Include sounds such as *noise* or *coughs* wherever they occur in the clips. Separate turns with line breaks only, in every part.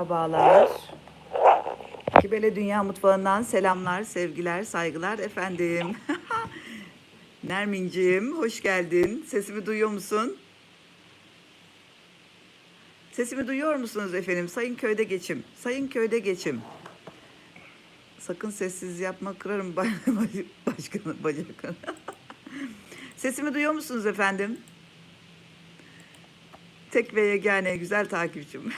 Merhabalar. Kibele Dünya Mutfağı'ndan selamlar, sevgiler, saygılar efendim. *laughs* Nermin'ciğim hoş geldin. Sesimi duyuyor musun? Sesimi duyuyor musunuz efendim? Sayın köyde geçim. Sayın köyde geçim. Sakın sessiz yapma kırarım *laughs* ba- başkanın bacaklarını. *laughs* Sesimi duyuyor musunuz efendim? Tek ve yegane güzel takipçim.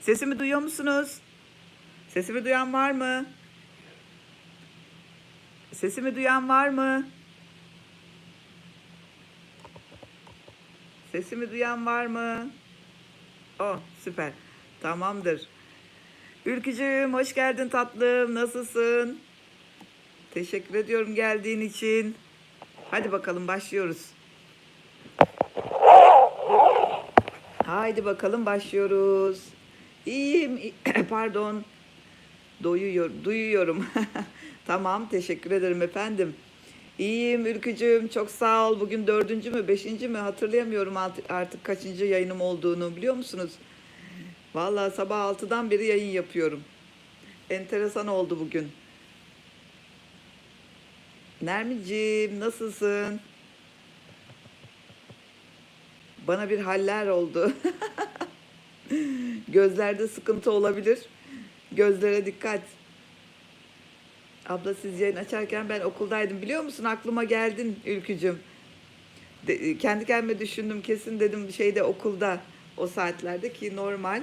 Sesimi duyuyor musunuz? Sesimi duyan var mı? Sesimi duyan var mı? Sesimi duyan var mı? Oh süper. Tamamdır. Ülkücüğüm hoş geldin tatlım. Nasılsın? Teşekkür ediyorum geldiğin için. Hadi bakalım başlıyoruz. Haydi bakalım başlıyoruz. İyiyim. *clears throat* Pardon. Doyuyor, duyuyorum. *laughs* tamam, teşekkür ederim efendim. İyiyim Ülkücüğüm, çok sağ ol. Bugün dördüncü mü, beşinci mi hatırlayamıyorum artık, kaçıncı yayınım olduğunu biliyor musunuz? Vallahi sabah altıdan beri yayın yapıyorum. Enteresan oldu bugün. Nermin'ciğim nasılsın? Bana bir haller oldu. *laughs* Gözlerde sıkıntı olabilir. Gözlere dikkat. Abla siz yayın açarken ben okuldaydım. Biliyor musun aklıma geldin Ülkücüm. De, kendi kendime düşündüm kesin dedim şeyde okulda o saatlerde ki normal.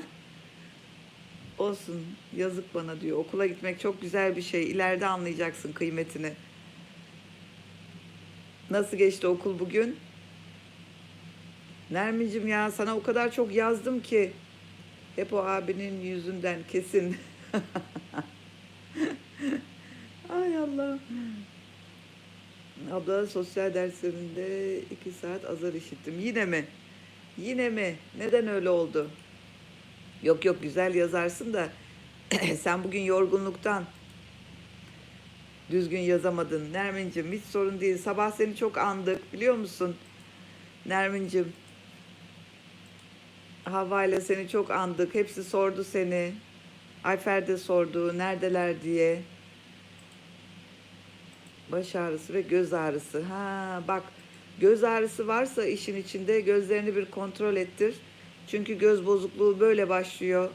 Olsun yazık bana diyor. Okula gitmek çok güzel bir şey. İleride anlayacaksın kıymetini. Nasıl geçti okul bugün? Nermin'cim ya sana o kadar çok yazdım ki hep o abinin yüzünden kesin. *laughs* Ay Allah. Abla sosyal derslerinde iki saat azar işittim. Yine mi? Yine mi? Neden öyle oldu? Yok yok güzel yazarsın da *clears throat* sen bugün yorgunluktan düzgün yazamadın. Nermin'cim hiç sorun değil. Sabah seni çok andık biliyor musun? Nermin'cim Havva seni çok andık. Hepsi sordu seni. Ayfer de sordu. Neredeler diye. Baş ağrısı ve göz ağrısı. Ha bak göz ağrısı varsa işin içinde gözlerini bir kontrol ettir. Çünkü göz bozukluğu böyle başlıyor.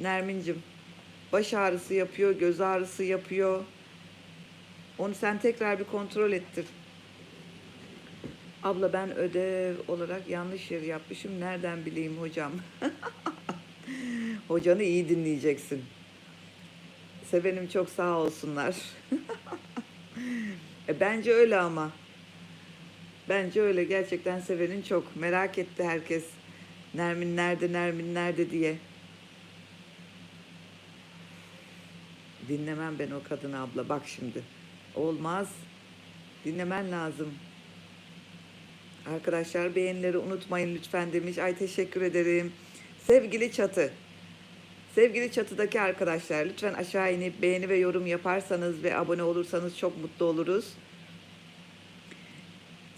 Nermin'cim. Baş ağrısı yapıyor, göz ağrısı yapıyor. Onu sen tekrar bir kontrol ettir. Abla ben ödev olarak yanlış yeri yapmışım. Nereden bileyim hocam? *laughs* Hocanı iyi dinleyeceksin. Sevenim çok sağ olsunlar. *laughs* e, bence öyle ama. Bence öyle. Gerçekten sevenin çok. Merak etti herkes. Nermin nerede, Nermin nerede diye. Dinlemem ben o kadını abla. Bak şimdi. Olmaz. Dinlemen lazım. Arkadaşlar beğenileri unutmayın lütfen demiş. Ay teşekkür ederim. Sevgili Çatı. Sevgili Çatı'daki arkadaşlar lütfen aşağı inip beğeni ve yorum yaparsanız ve abone olursanız çok mutlu oluruz.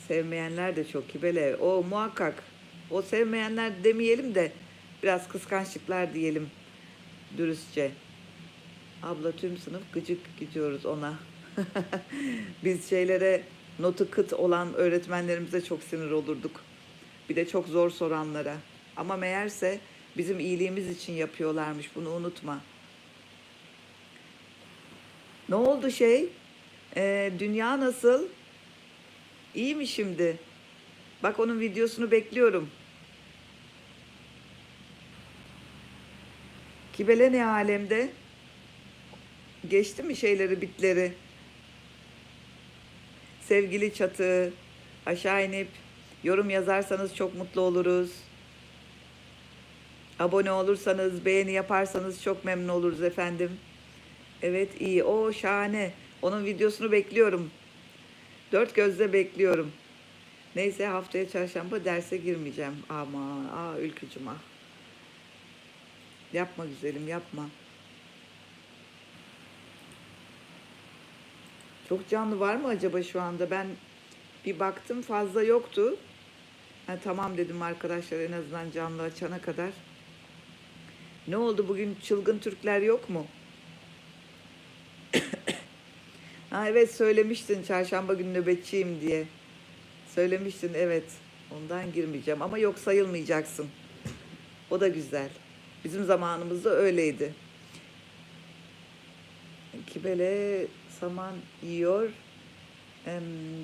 Sevmeyenler de çok kibele. O muhakkak. O sevmeyenler demeyelim de biraz kıskançlıklar diyelim dürüstçe. Abla tüm sınıf gıcık gidiyoruz ona. *laughs* Biz şeylere notu kıt olan öğretmenlerimize çok sinir olurduk. Bir de çok zor soranlara. Ama meğerse bizim iyiliğimiz için yapıyorlarmış. Bunu unutma. Ne oldu şey? Ee, dünya nasıl? İyi mi şimdi? Bak onun videosunu bekliyorum. Kibele ne alemde? Geçti mi şeyleri, bitleri? Sevgili Çatı, aşağı inip yorum yazarsanız çok mutlu oluruz. Abone olursanız, beğeni yaparsanız çok memnun oluruz efendim. Evet iyi. O şahane. Onun videosunu bekliyorum. Dört gözle bekliyorum. Neyse haftaya çarşamba derse girmeyeceğim. Ama aa ülkücüm ah. Yapma güzelim yapma. Çok canlı var mı acaba şu anda? Ben bir baktım fazla yoktu. Ha, tamam dedim arkadaşlar en azından canlı açana kadar. Ne oldu bugün çılgın Türkler yok mu? *coughs* ha evet söylemiştin çarşamba günü nöbetçiyim diye. Söylemiştin evet. Ondan girmeyeceğim ama yok sayılmayacaksın. O da güzel. Bizim zamanımızda öyleydi. Kibele saman yiyor.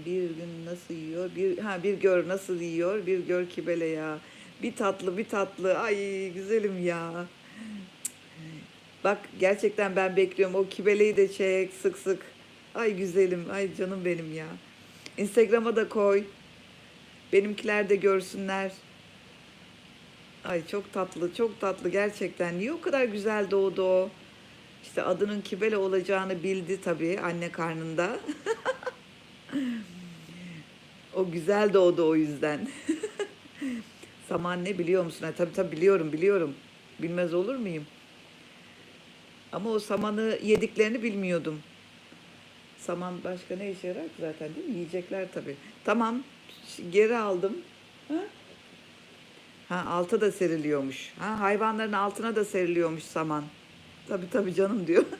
Bir gün nasıl yiyor? Bir ha bir gör nasıl yiyor? Bir gör kibele ya. Bir tatlı, bir tatlı. Ay güzelim ya. Bak gerçekten ben bekliyorum. O kibeleyi de çek sık sık. Ay güzelim. Ay canım benim ya. Instagram'a da koy. Benimkiler de görsünler. Ay çok tatlı, çok tatlı gerçekten. Niye o kadar güzel doğdu o? İşte adının Kibele olacağını bildi tabii anne karnında. *laughs* o güzel doğdu o yüzden. *laughs* Saman ne biliyor musun? Ha, tabii tabii biliyorum, biliyorum. Bilmez olur muyum? Ama o samanı yediklerini bilmiyordum. Saman başka ne işe yarar ki zaten değil mi? Yiyecekler tabii. Tamam, geri aldım. Ha? Ha alta da seriliyormuş. Ha hayvanların altına da seriliyormuş saman. Tabii tabii canım diyor. *laughs*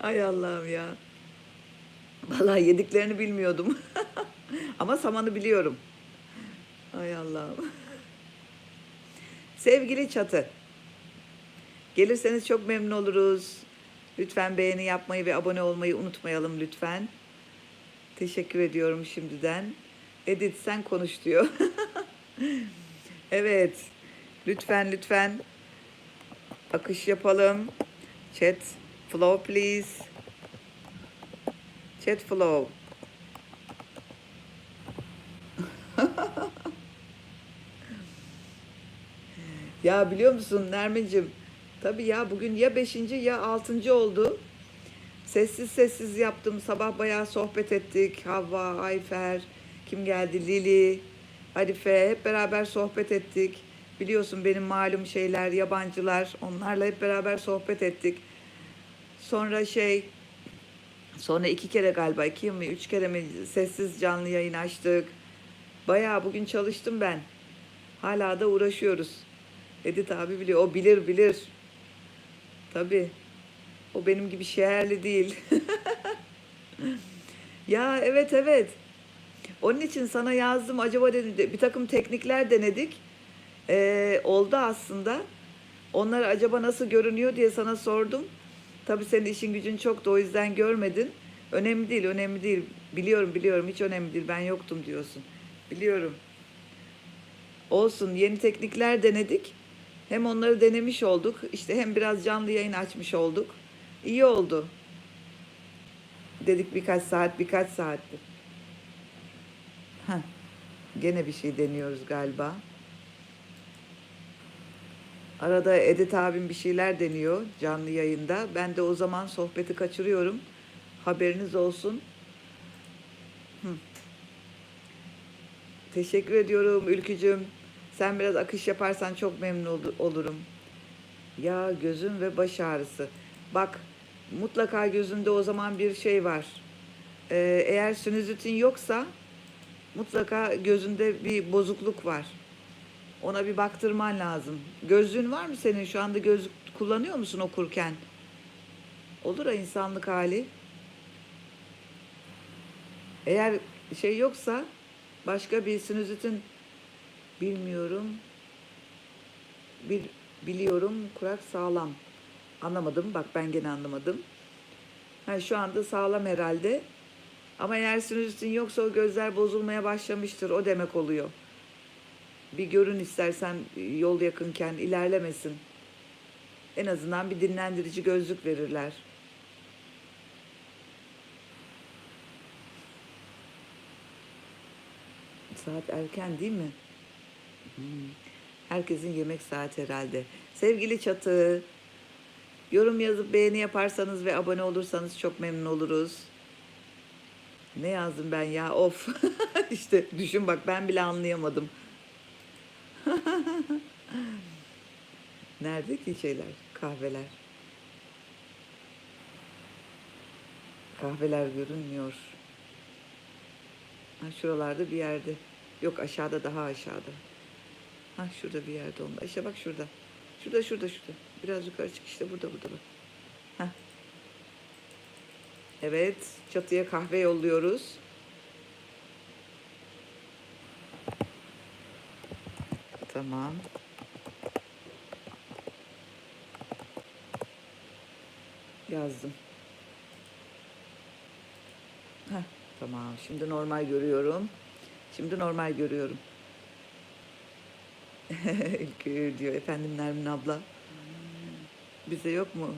Ay Allah'ım ya. Vallahi yediklerini bilmiyordum. *laughs* Ama samanı biliyorum. Ay Allah'ım. Sevgili Çatı. Gelirseniz çok memnun oluruz. Lütfen beğeni yapmayı ve abone olmayı unutmayalım lütfen. Teşekkür ediyorum şimdiden. Edit sen konuş diyor. *laughs* evet. Lütfen lütfen akış yapalım. Chat flow please. Chat flow. *laughs* ya biliyor musun Nermin'cim? Tabii ya bugün ya beşinci ya altıncı oldu. Sessiz sessiz yaptım. Sabah bayağı sohbet ettik. Havva, Ayfer, kim geldi? Lili, Arife hep beraber sohbet ettik. Biliyorsun benim malum şeyler, yabancılar. Onlarla hep beraber sohbet ettik. Sonra şey, sonra iki kere galiba, iki mi, üç kere mi sessiz canlı yayın açtık. Bayağı bugün çalıştım ben. Hala da uğraşıyoruz. Edit abi biliyor. O bilir bilir. Tabii. O benim gibi şehirli değil. *laughs* ya evet evet. Onun için sana yazdım. Acaba dedim bir takım teknikler denedik. Ee, oldu aslında. Onlar acaba nasıl görünüyor diye sana sordum. Tabii senin işin gücün çok da o yüzden görmedin. Önemli değil, önemli değil. Biliyorum, biliyorum. Hiç önemli değil. Ben yoktum diyorsun. Biliyorum. Olsun. Yeni teknikler denedik. Hem onları denemiş olduk. İşte hem biraz canlı yayın açmış olduk. İyi oldu. Dedik birkaç saat, birkaç saatti. Heh. Gene bir şey deniyoruz galiba. Arada Edit abim bir şeyler deniyor canlı yayında. Ben de o zaman sohbeti kaçırıyorum. Haberiniz olsun. Hı. Teşekkür ediyorum Ülkücüm. Sen biraz akış yaparsan çok memnun ol- olurum. Ya gözüm ve baş ağrısı. Bak mutlaka gözünde o zaman bir şey var. Ee, eğer sinüzitin yoksa mutlaka gözünde bir bozukluk var. Ona bir baktırman lazım. Gözlüğün var mı senin? Şu anda gözlük kullanıyor musun okurken? Olur ha insanlık hali. Eğer şey yoksa başka bir sinüzitin bilmiyorum. Bir biliyorum kurak sağlam. Anlamadım. Bak ben gene anlamadım. Ha, şu anda sağlam herhalde. Ama eğer sinüzitin yoksa o gözler bozulmaya başlamıştır. O demek oluyor. Bir görün istersen yol yakınken ilerlemesin. En azından bir dinlendirici gözlük verirler. Saat erken değil mi? Hmm. Herkesin yemek saati herhalde. Sevgili Çatı, yorum yazıp beğeni yaparsanız ve abone olursanız çok memnun oluruz. Ne yazdım ben ya? Of. *laughs* işte düşün bak ben bile anlayamadım. *laughs* Nerede ki şeyler, kahveler? Kahveler görünmüyor. Ha, şuralarda bir yerde. Yok aşağıda daha aşağıda. Ha şurada bir yerde onda. İşte bak şurada. Şurada şurada şurada. Biraz yukarı çık işte burada burada bak. Ha. Evet çatıya kahve yolluyoruz. Tamam. Yazdım. Heh, tamam. Şimdi normal görüyorum. Şimdi normal görüyorum. *laughs* Ülkü diyor efendim Nermin abla. Bize yok mu?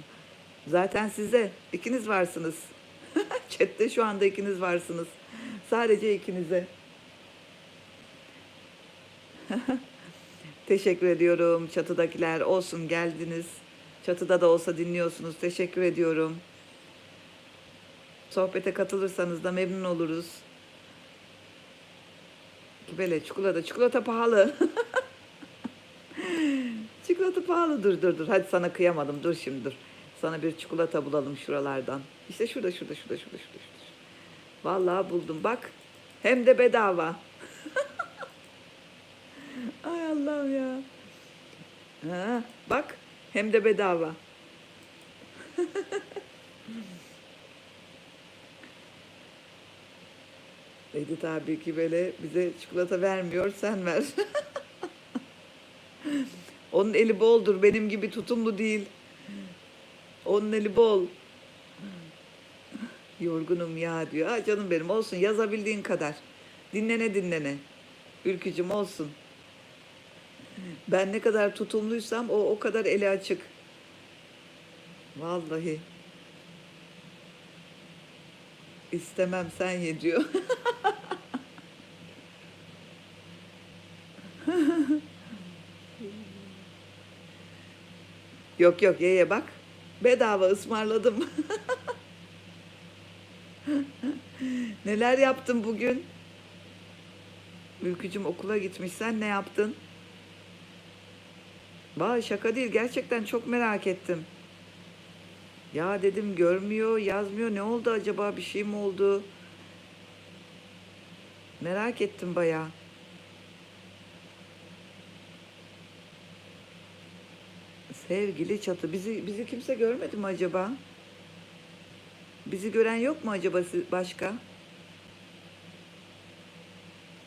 Zaten size ikiniz varsınız. *laughs* Chat'te şu anda ikiniz varsınız. Sadece ikinize. *laughs* Teşekkür ediyorum çatıdakiler. Olsun geldiniz. Çatıda da olsa dinliyorsunuz. Teşekkür ediyorum. Sohbete katılırsanız da memnun oluruz. Kibele çikolata. Çikolata pahalı. *laughs* çikolata pahalı. Dur dur dur. Hadi sana kıyamadım. Dur şimdi dur. Sana bir çikolata bulalım şuralardan. İşte şurada şurada şurada şurada şurada. şurada. Vallahi buldum bak. Hem de bedava. Ay Allah'ım ya. Ha, bak hem de bedava. *laughs* Edit abi ki böyle bize çikolata vermiyor sen ver. *laughs* Onun eli boldur benim gibi tutumlu değil. Onun eli bol. *laughs* Yorgunum ya diyor. Ha canım benim olsun yazabildiğin kadar. Dinlene dinlene. Ülkücüm olsun. Ben ne kadar tutumluysam o o kadar eli açık. Vallahi. İstemem sen ye diyor. *laughs* yok yok ye ye bak. Bedava ısmarladım. *laughs* Neler yaptın bugün? Ülkücüm okula gitmiş. Sen ne yaptın? Vay şaka değil. Gerçekten çok merak ettim. Ya dedim görmüyor, yazmıyor. Ne oldu acaba? Bir şey mi oldu? Merak ettim bayağı. Sevgili çatı. Bizi bizi kimse görmedi mi acaba? Bizi gören yok mu acaba başka?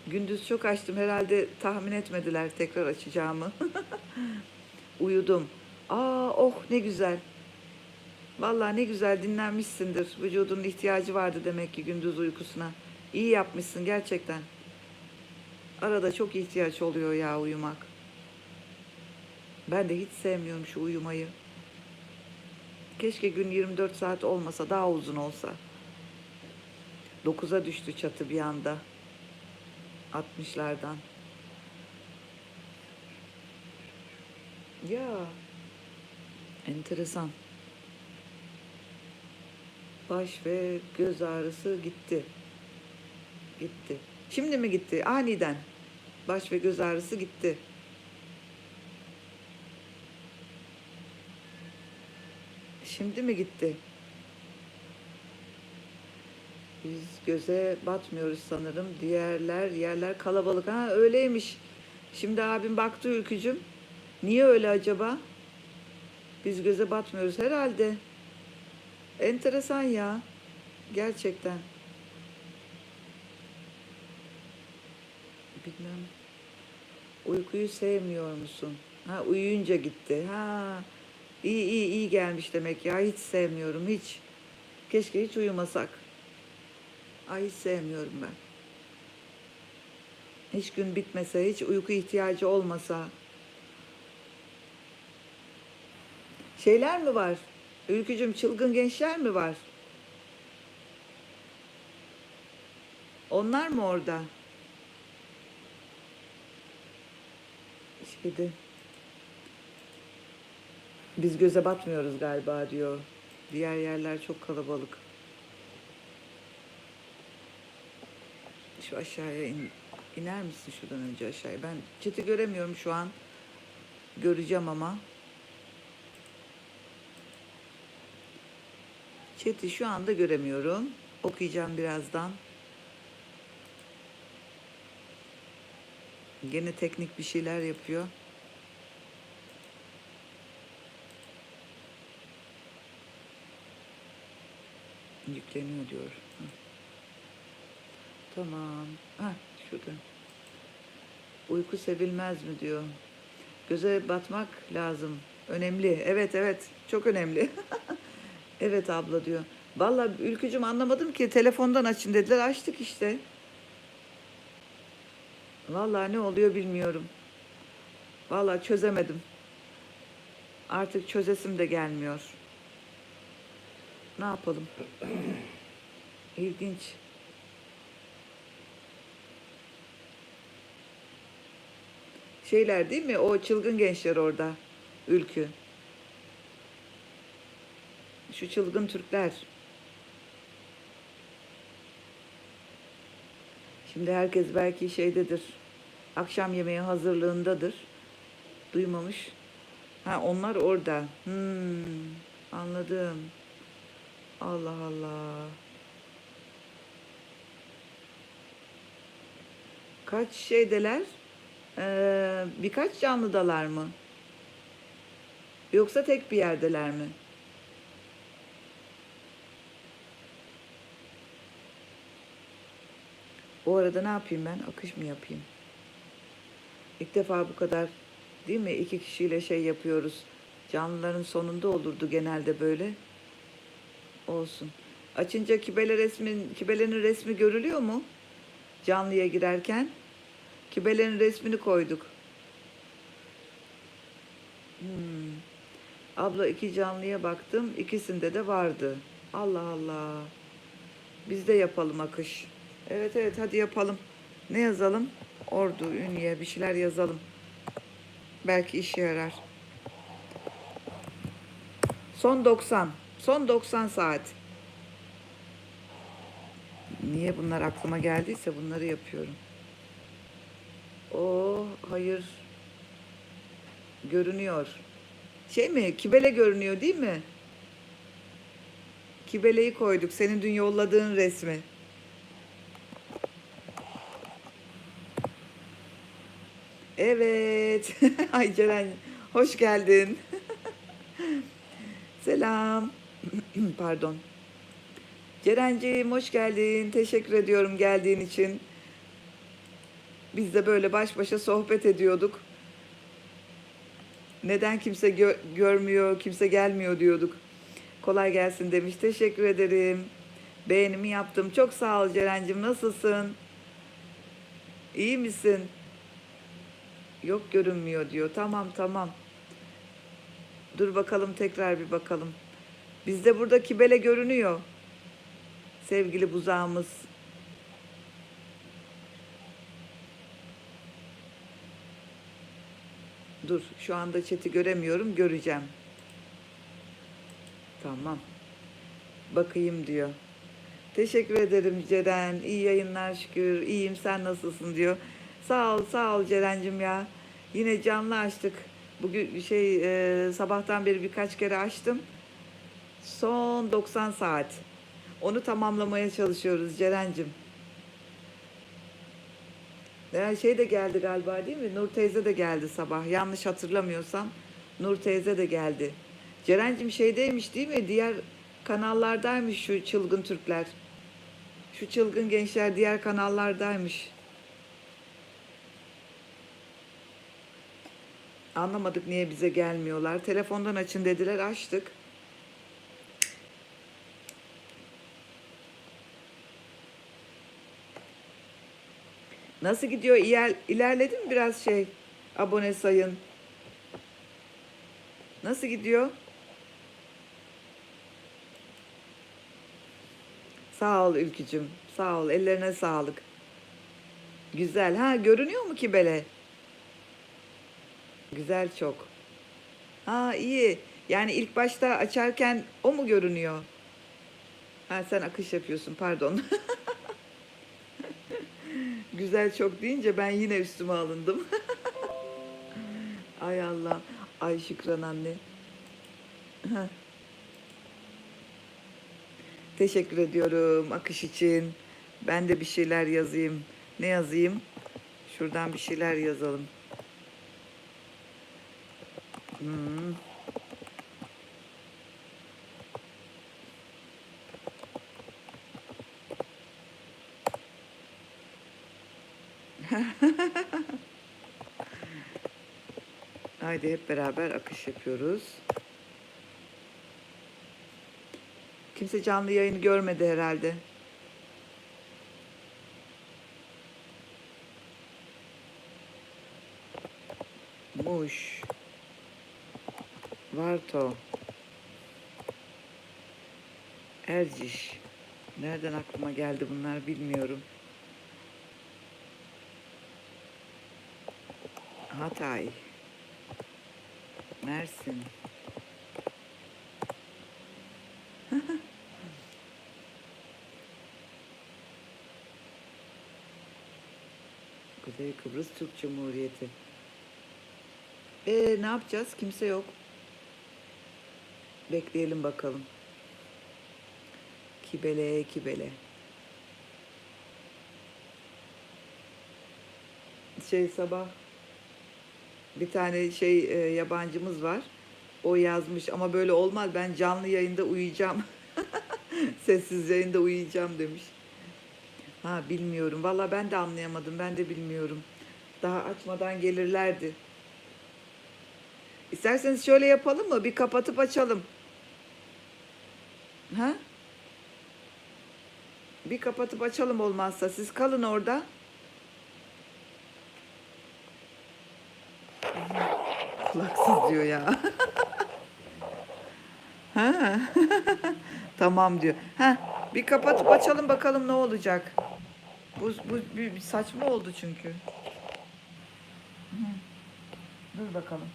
Gündüz çok açtım. Herhalde tahmin etmediler tekrar açacağımı. *laughs* Uyudum. Aa oh ne güzel. Vallahi ne güzel dinlenmişsindir. Vücudunun ihtiyacı vardı demek ki gündüz uykusuna. İyi yapmışsın gerçekten. Arada çok ihtiyaç oluyor ya uyumak. Ben de hiç sevmiyorum şu uyumayı. Keşke gün 24 saat olmasa, daha uzun olsa. 9'a düştü çatı bir anda. 60'lardan. Ya. Enteresan. Baş ve göz ağrısı gitti. Gitti. Şimdi mi gitti? Aniden. Baş ve göz ağrısı gitti. Şimdi mi gitti? Biz göze batmıyoruz sanırım. Diğerler yerler kalabalık. Ha öyleymiş. Şimdi abim baktı ülkücüm. Niye öyle acaba? Biz göze batmıyoruz herhalde. Enteresan ya. Gerçekten. Bilmem. Uykuyu sevmiyor musun? Ha uyuyunca gitti. Ha. İyi iyi iyi gelmiş demek ya. Hiç sevmiyorum hiç. Keşke hiç uyumasak. Ay hiç sevmiyorum ben. Hiç gün bitmese, hiç uyku ihtiyacı olmasa. Şeyler mi var? Ülkücüm çılgın gençler mi var? Onlar mı orada? Şeyde. Biz göze batmıyoruz galiba diyor. Diğer yerler çok kalabalık. Şu aşağıya in, iner misin şuradan önce aşağıya? Ben çeti göremiyorum şu an. Göreceğim ama. Chat'i şu anda göremiyorum. Okuyacağım birazdan. Gene teknik bir şeyler yapıyor. Yükleniyor diyor. Tamam. Ha şurada. Uyku sevilmez mi diyor. Göze batmak lazım. Önemli. Evet evet. Çok önemli. *laughs* evet abla diyor. Vallahi ülkücüm anlamadım ki telefondan açın dediler. Açtık işte. Vallahi ne oluyor bilmiyorum. Vallahi çözemedim. Artık çözesim de gelmiyor. Ne yapalım? *clears throat* İlginç. Şeyler değil mi? O çılgın gençler orada. Ülkü. Şu çılgın Türkler. Şimdi herkes belki şeydedir. Akşam yemeği hazırlığındadır. Duymamış. Ha onlar orada. Hmm, anladım. Allah Allah. Kaç şeydeler? Ee, birkaç canlıdalar mı? Yoksa tek bir yerdeler mi? O arada ne yapayım ben? Akış mı yapayım? İlk defa bu kadar değil mi? İki kişiyle şey yapıyoruz. Canlıların sonunda olurdu genelde böyle. Olsun. Açınca kibele resmin, kibelenin resmi görülüyor mu? Canlıya girerken. Kibelenin resmini koyduk. Hmm. Abla iki canlıya baktım. ikisinde de vardı. Allah Allah. Biz de yapalım akış. Evet evet hadi yapalım. Ne yazalım? Ordu, Ünye bir şeyler yazalım. Belki işe yarar. Son 90. Son 90 saat. Niye bunlar aklıma geldiyse bunları yapıyorum. O hayır. Görünüyor. Şey mi? Kibele görünüyor değil mi? Kibeleyi koyduk. Senin dün yolladığın resmi. Evet. *laughs* Ay Ceren hoş geldin. *laughs* Selam. *clears throat* Pardon. Ceren'ciğim hoş geldin. Teşekkür ediyorum geldiğin için. Biz de böyle baş başa sohbet ediyorduk. Neden kimse gö- görmüyor, kimse gelmiyor diyorduk. Kolay gelsin demiş. Teşekkür ederim. Beğenimi yaptım. Çok sağ ol Ceren'cim. Nasılsın? İyi misin? Yok görünmüyor diyor. Tamam tamam. Dur bakalım tekrar bir bakalım. Bizde burada kibele görünüyor. Sevgili buzağımız. Dur şu anda chat'i göremiyorum. Göreceğim. Tamam. Bakayım diyor. Teşekkür ederim Ceren. İyi yayınlar şükür. İyiyim sen nasılsın diyor. Sağ ol sağ ol Ceren'cim ya. Yine canlı açtık. Bugün şey e, sabahtan beri birkaç kere açtım. Son 90 saat. Onu tamamlamaya çalışıyoruz Ceren'cim. Ya şey de geldi galiba değil mi? Nur teyze de geldi sabah. Yanlış hatırlamıyorsam Nur teyze de geldi. Ceren'cim şeydeymiş değil mi? Diğer kanallardaymış şu çılgın Türkler. Şu çılgın gençler diğer kanallardaymış. Anlamadık niye bize gelmiyorlar. Telefondan açın dediler açtık. Nasıl gidiyor? İler, ilerledi mi biraz şey? Abone sayın. Nasıl gidiyor? Sağ ol Ülkücüm. Sağ ol. Ellerine sağlık. Güzel. Ha görünüyor mu ki bele? Güzel çok. Ha iyi. Yani ilk başta açarken o mu görünüyor? Ha sen akış yapıyorsun pardon. *laughs* Güzel çok deyince ben yine üstüme alındım. *laughs* Ay Allah. Ay Şükran anne. Teşekkür ediyorum akış için. Ben de bir şeyler yazayım. Ne yazayım? Şuradan bir şeyler yazalım. Hmm. *laughs* Haydi hep beraber akış yapıyoruz. Kimse canlı yayını görmedi herhalde. Muş. Varto. Erciş. Nereden aklıma geldi bunlar bilmiyorum. Hatay. Mersin. *laughs* Kuzey Kıbrıs Türk Cumhuriyeti. Ee, ne yapacağız? Kimse yok. Bekleyelim bakalım. Kibele kibele. Şey sabah bir tane şey e, yabancımız var. O yazmış ama böyle olmaz ben canlı yayında uyuyacağım. *laughs* Sessiz yayında uyuyacağım demiş. Ha bilmiyorum. Valla ben de anlayamadım. Ben de bilmiyorum. Daha açmadan gelirlerdi. İsterseniz şöyle yapalım mı? Bir kapatıp açalım. Ha? Bir kapatıp açalım olmazsa. Siz kalın orada. Kulaksız diyor ya. *laughs* ha. *laughs* tamam diyor. Ha, bir kapatıp açalım bakalım ne olacak. Bu, bu bir, saçma oldu çünkü. Dur bakalım.